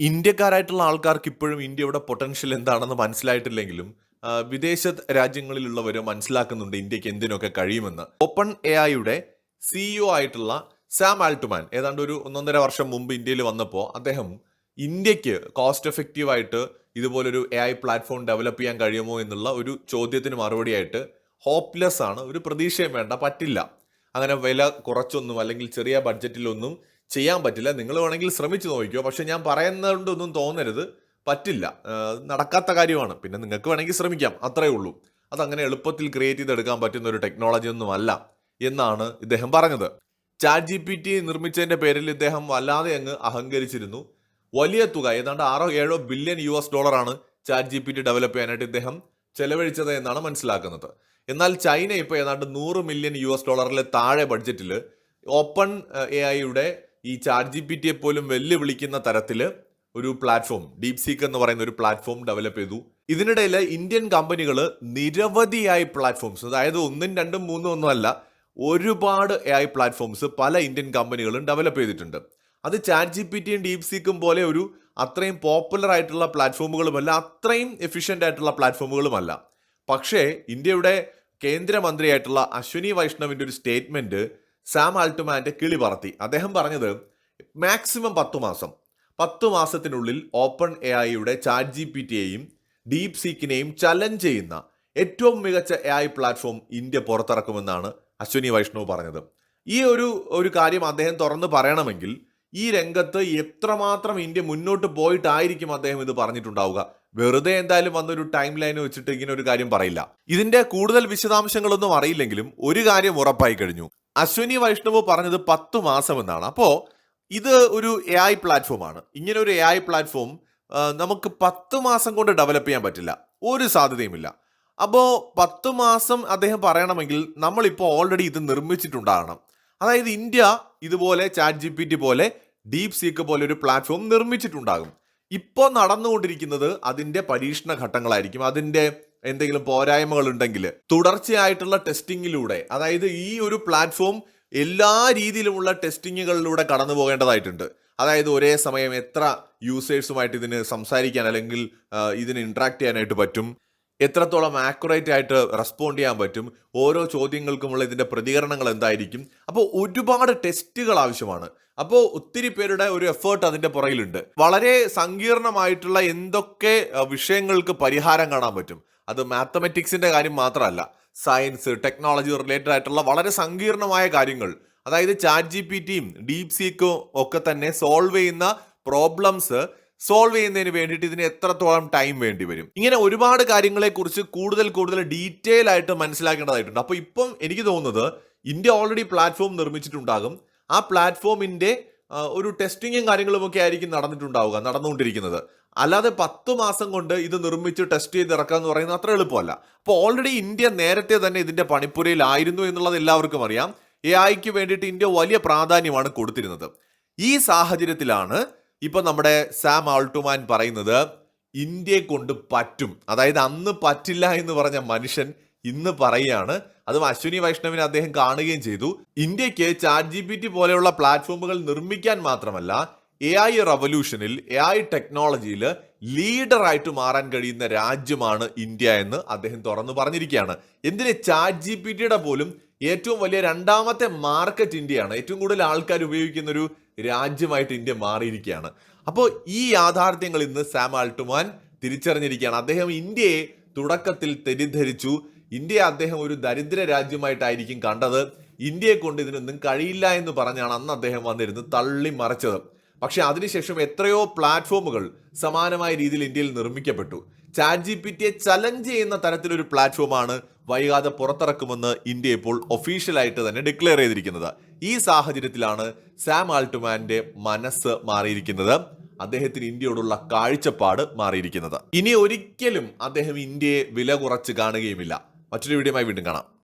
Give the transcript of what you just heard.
ഇന്ത്യക്കാരായിട്ടുള്ള ആൾക്കാർക്ക് ഇപ്പോഴും ഇന്ത്യയുടെ പൊട്ടൻഷ്യൽ എന്താണെന്ന് മനസ്സിലായിട്ടില്ലെങ്കിലും വിദേശ രാജ്യങ്ങളിലുള്ളവർ മനസ്സിലാക്കുന്നുണ്ട് ഇന്ത്യയ്ക്ക് എന്തിനൊക്കെ കഴിയുമെന്ന്. ഓപ്പൺ എ ഐയുടെ സിഇഒ ആയിട്ടുള്ള സാം ആൾട്ടുമാൻ ഏതാണ്ട് ഒരു ഒന്നൊന്നര വർഷം മുമ്പ് ഇന്ത്യയിൽ വന്നപ്പോൾ അദ്ദേഹം ഇന്ത്യയ്ക്ക് കോസ്റ്റ് എഫക്റ്റീവായിട്ട് ഇതുപോലൊരു എ ഐ പ്ലാറ്റ്ഫോം ഡെവലപ്പ് ചെയ്യാൻ കഴിയുമോ എന്നുള്ള ഒരു ചോദ്യത്തിന് മറുപടിയായിട്ട് ഹോപ്പ്ലെസ് ആണ് ഒരു പ്രതീക്ഷയും വേണ്ട പറ്റില്ല. അങ്ങനെ വില കുറച്ചൊന്നും അല്ലെങ്കിൽ ചെറിയ ബഡ്ജറ്റിലൊന്നും ചെയ്യാൻ പറ്റില്ല. നിങ്ങൾ വേണമെങ്കിൽ ശ്രമിച്ചു നോക്കിക്കോ. പക്ഷെ ഞാൻ പറയുന്നതുകൊണ്ടൊന്നും തോന്നരുത്. പറ്റില്ല. നടക്കാത്ത കാര്യമാണ്. പിന്നെ നിങ്ങൾക്ക് വേണമെങ്കിൽ ശ്രമിക്കാം. അത്രേ ഉള്ളൂ. അതങ്ങനെ എളുപ്പത്തിൽ ക്രിയേറ്റ് ചെയ്തെടുക്കാൻ പറ്റുന്ന ഒരു ടെക്നോളജി ഒന്നുമല്ല എന്നാണ് ഇദ്ദേഹം പറഞ്ഞത്. ചാറ്റ് ജി പി ടി നിർമ്മിച്ചതിന്റെ പേരിൽ ഇദ്ദേഹം വല്ലാതെ അങ്ങ് അഹങ്കരിച്ചിരുന്നു. വലിയ തുക ഏതാണ്ട് ആറോ ഏഴോ ബില്യൺ യു എസ് ഡോളറാണ് chat G P T develop ചെയ്യാനായിട്ട് ഇദ്ദേഹം ചെലവഴിച്ചത് എന്നാണ് മനസ്സിലാക്കുന്നത്. എന്നാൽ ചൈന ഇപ്പോൾ ഏതാണ്ട് നൂറ് മില്യൺ യു എസ് ഡോളറിലെ താഴെ ബഡ്ജറ്റിൽ ഓപ്പൺ എ ഐയുടെ ഈ ചാറ്റ് ജി പി ടിയെ പോലും വെല്ലുവിളിക്കുന്ന തരത്തിൽ ഒരു പ്ലാറ്റ്ഫോം ഡീപ് സീക്ക് എന്ന് പറയുന്ന ഒരു പ്ലാറ്റ്ഫോം ഡെവലപ്പ് ചെയ്തു. ഇതിനിടയിൽ ഇന്ത്യൻ കമ്പനികൾ നിരവധിയായി പ്ലാറ്റ്ഫോംസ് അതായത് ഒന്നും രണ്ടും മൂന്നും ഒന്നും അല്ല ഒരുപാട് എ ഐ പ്ലാറ്റ്ഫോംസ് പല ഇന്ത്യൻ കമ്പനികളും ഡെവലപ്പ് ചെയ്തിട്ടുണ്ട്. അത് ചാറ്റ് ജി പി ടിയും ഡീപ് സീക്കും പോലെ ഒരു അത്രയും പോപ്പുലർ ആയിട്ടുള്ള പ്ലാറ്റ്ഫോമുകളുമല്ല അത്രയും എഫിഷ്യന്റ് ആയിട്ടുള്ള പ്ലാറ്റ്ഫോമുകളുമല്ല പക്ഷേ ഇന്ത്യയുടെ കേന്ദ്രമന്ത്രിയായിട്ടുള്ള അശ്വിനി വൈഷ്ണവിന്റെ ഒരു സ്റ്റേറ്റ്മെന്റ് സാം ആൾട്ടുമാന്റെ കിളി പറത്തി. അദ്ദേഹം പറഞ്ഞത് മാക്സിമം പത്തു മാസം. പത്തു മാസത്തിനുള്ളിൽ ഓപ്പൺ എ ഐയുടെ ചാറ്റ് ജി പി ടിയെയും ഡീപ് സീക്കിനെയും ചലഞ്ച് ചെയ്യുന്ന ഏറ്റവും മികച്ച എ ഐ പ്ലാറ്റ്ഫോം ഇന്ത്യ പുറത്തിറക്കുമെന്നാണ് അശ്വിനി വൈഷ്ണവ് പറഞ്ഞത്. ഈ ഒരു ഒരു കാര്യം അദ്ദേഹം തുറന്ന് പറയണമെങ്കിൽ ഈ രംഗത്ത് എത്രമാത്രം ഇന്ത്യ മുന്നോട്ട് പോയിട്ടായിരിക്കും അദ്ദേഹം ഇത് പറഞ്ഞിട്ടുണ്ടാവുക. വെറുതെ എന്തായാലും വന്നൊരു ടൈം ലൈൻ വെച്ചിട്ട് ഇങ്ങനെ ഒരു കാര്യം പറയില്ല. ഇതിന്റെ കൂടുതൽ വിശദാംശങ്ങളൊന്നും അറിയില്ലെങ്കിലും ഒരു കാര്യം ഉറപ്പായി കഴിഞ്ഞു. അശ്വിനി വൈഷ്ണവ് പറഞ്ഞത് പത്ത് മാസം എന്നാണ് അപ്പോൾ ഇത് ഒരു എ ഐ പ്ലാറ്റ്ഫോമാണ് ഇങ്ങനെ ഒരു എ ഐ പ്ലാറ്റ്ഫോം നമുക്ക് പത്ത് മാസം കൊണ്ട് ഡെവലപ്പ് ചെയ്യാൻ പറ്റില്ല. ഒരു സാധ്യതയുമില്ല. അപ്പോൾ പത്ത് മാസം അദ്ദേഹം പറയണമെങ്കിൽ നമ്മളിപ്പോൾ ഓൾറെഡി ഇത് നിർമ്മിച്ചിട്ടുണ്ടാകണം. അതായത് ഇന്ത്യ ഇതുപോലെ ചാറ്റ് ജി പി ടി പോലെ ഡീപ് സീക്ക് പോലെ ഒരു പ്ലാറ്റ്ഫോം നിർമ്മിച്ചിട്ടുണ്ടാകും. ഇപ്പോൾ നടന്നുകൊണ്ടിരിക്കുന്നത് അതിന്റെ പരീക്ഷണ ഘട്ടങ്ങളായിരിക്കും അതിന്റെ എന്തെങ്കിലും പോരായ്മകൾ ഉണ്ടെങ്കിൽ തുടർച്ചയായിട്ടുള്ള ടെസ്റ്റിങ്ങിലൂടെ അതായത് ഈ ഒരു പ്ലാറ്റ്ഫോം എല്ലാ രീതിയിലുമുള്ള ടെസ്റ്റിങ്ങുകളിലൂടെ കടന്നു പോകേണ്ടതായിട്ടുണ്ട്. അതായത് ഒരേ സമയം എത്ര യൂസേഴ്സുമായിട്ട് ഇതിന് സംസാരിക്കാൻ അല്ലെങ്കിൽ ഇതിന് ഇന്ററാക്ട് ചെയ്യാനായിട്ട് പറ്റും എത്രത്തോളം ആക്യുറേറ്റ് ആയിട്ട് റെസ്പോണ്ട് ചെയ്യാൻ പറ്റും ഓരോ ചോദ്യങ്ങൾക്കുമുള്ള ഇതിന്റെ പ്രതികരണങ്ങൾ എന്തായിരിക്കും. അപ്പോൾ ഒരുപാട് ടെസ്റ്റുകൾ ആവശ്യമാണ്. അപ്പോൾ ഒത്തിരി പേരുടെ ഒരു എഫേർട്ട് അതിന്റെ പുറകിലുണ്ട്. വളരെ സങ്കീർണമായിട്ടുള്ള എന്തൊക്കെ വിഷയങ്ങൾക്ക് പരിഹാരം കാണാൻ പറ്റും. അത് മാത്തമെറ്റിക്സിന്റെ കാര്യം മാത്രമല്ല. സയൻസ് ടെക്നോളജി റിലേറ്റഡ് ആയിട്ടുള്ള വളരെ സങ്കീർണമായ കാര്യങ്ങൾ. അതായത് ചാറ്റ് ജി പി ടിയും ഡീപ് സീക്കും ഒക്കെ തന്നെ സോൾവ് ചെയ്യുന്ന പ്രോബ്ലംസ് സോൾവ് ചെയ്യുന്നതിന് വേണ്ടിയിട്ട് ഇതിന് എത്രത്തോളം ടൈം വേണ്ടി വരും? ഇങ്ങനെ ഒരുപാട് കാര്യങ്ങളെക്കുറിച്ച് കൂടുതൽ കൂടുതൽ ഡീറ്റെയിൽ ആയിട്ട് മനസ്സിലാക്കേണ്ടതായിട്ടുണ്ട്. അപ്പോൾ ഇപ്പം എനിക്ക് തോന്നുന്നത് ഇന്ത്യ ഓൾറെഡി പ്ലാറ്റ്ഫോം നിർമ്മിച്ചിട്ടുണ്ടാകും. ആ പ്ലാറ്റ്ഫോമിന്റെ ആ, ഒരു ടെസ്റ്റിങ്ങും കാര്യങ്ങളും ഒക്കെ ആയിരിക്കും നടന്നിട്ടുണ്ടാവുക നടന്നുകൊണ്ടിരിക്കുന്നത്. അല്ലാതെ പത്ത് മാസം കൊണ്ട് ഇത് നിർമ്മിച്ച് ടെസ്റ്റ് ചെയ്ത് ഇറക്കുക എന്ന് പറയുന്നത് അത്ര എളുപ്പമല്ല. അപ്പോൾ ഓൾറെഡി ഇന്ത്യ നേരത്തെ തന്നെ ഇതിന്റെ പണിപ്പുരയിലായിരുന്നു എന്നുള്ളത് എല്ലാവർക്കും അറിയാം. എ ഐക്ക് വേണ്ടിയിട്ട് ഇന്ത്യ വലിയ പ്രാധാന്യമാണ് കൊടുത്തിരുന്നത്. ഈ സാഹചര്യത്തിലാണ് ഇപ്പൊ നമ്മുടെ സാം ആൾട്ടുമാൻ പറയുന്നത് ഇന്ത്യയെ കൊണ്ട് പറ്റും. അതായത് അന്ന് പറ്റില്ല എന്ന് പറഞ്ഞ മനുഷ്യൻ ഇന്ന് പറയുകയാണ്. അതും അശ്വിനി വൈഷ്ണവിനെ അദ്ദേഹം കാണുകയും ചെയ്തു. ഇന്ത്യയ്ക്ക് ചാറ്റ് ജി പി ടി പോലെയുള്ള പ്ലാറ്റ്ഫോമുകൾ നിർമ്മിക്കാൻ മാത്രമല്ല എ ഐ റവല്യൂഷനിൽ എ ഐ ടെക്നോളജിയിൽ ലീഡറായിട്ട് മാറാൻ കഴിയുന്ന രാജ്യമാണ് ഇന്ത്യ എന്ന് അദ്ദേഹം തുറന്നു പറഞ്ഞിരിക്കുകയാണ്. എന്തിന് ചാറ്റ് ജി പി ടിയുടെ പോലും ഏറ്റവും വലിയ രണ്ടാമത്തെ മാർക്കറ്റ് ഇന്ത്യയാണ്. ഏറ്റവും കൂടുതൽ ആൾക്കാർ ഉപയോഗിക്കുന്ന ഒരു രാജ്യമായിട്ട് ഇന്ത്യ മാറിയിരിക്കുകയാണ്. അപ്പോൾ ഈ യാഥാർത്ഥ്യങ്ങൾ ഇന്ന് സാം ആൾട്ടുമാൻ തിരിച്ചറിഞ്ഞിരിക്കുകയാണ്. അദ്ദേഹം ഇന്ത്യയെ തുടക്കത്തിൽ തെറ്റിദ്ധരിച്ചു. ഇന്ത്യയെ അദ്ദേഹം ഒരു ദരിദ്ര രാജ്യമായിട്ടായിരിക്കും കണ്ടത്. ഇന്ത്യയെ കൊണ്ട് ഇതിനൊന്നും കഴിയില്ല എന്ന് പറഞ്ഞാണ് അന്ന് അദ്ദേഹം വന്നിരുന്ന് തള്ളി മറിച്ചത്. പക്ഷെ അതിനുശേഷം എത്രയോ പ്ലാറ്റ്ഫോമുകൾ സമാനമായ രീതിയിൽ ഇന്ത്യയിൽ നിർമ്മിക്കപ്പെട്ടു. ചാറ്റ് ജി പി ടിയെ ചലഞ്ച് ചെയ്യുന്ന തരത്തിലൊരു പ്ലാറ്റ്ഫോമാണ് വൈകാതെ പുറത്തിറക്കുമെന്ന് ഇന്ത്യ ഇപ്പോൾ ഒഫീഷ്യലായിട്ട് തന്നെ ഡിക്ലെയർ ചെയ്തിരിക്കുന്നത്. ഈ സാഹചര്യത്തിലാണ് സാം ആൾട്ടുമാന്റെ മനസ്സ് മാറിയിരിക്കുന്നത്. അദ്ദേഹത്തിന് ഇന്ത്യയോടുള്ള കാഴ്ചപ്പാട് മാറിയിരിക്കുന്നത്. ഇനി ഒരിക്കലും അദ്ദേഹം ഇന്ത്യയെ വില കുറച്ച് കാണുകയുമില്ല. മറ്റൊരു വീഡിയോയുമായി വീണ്ടും കാണാം.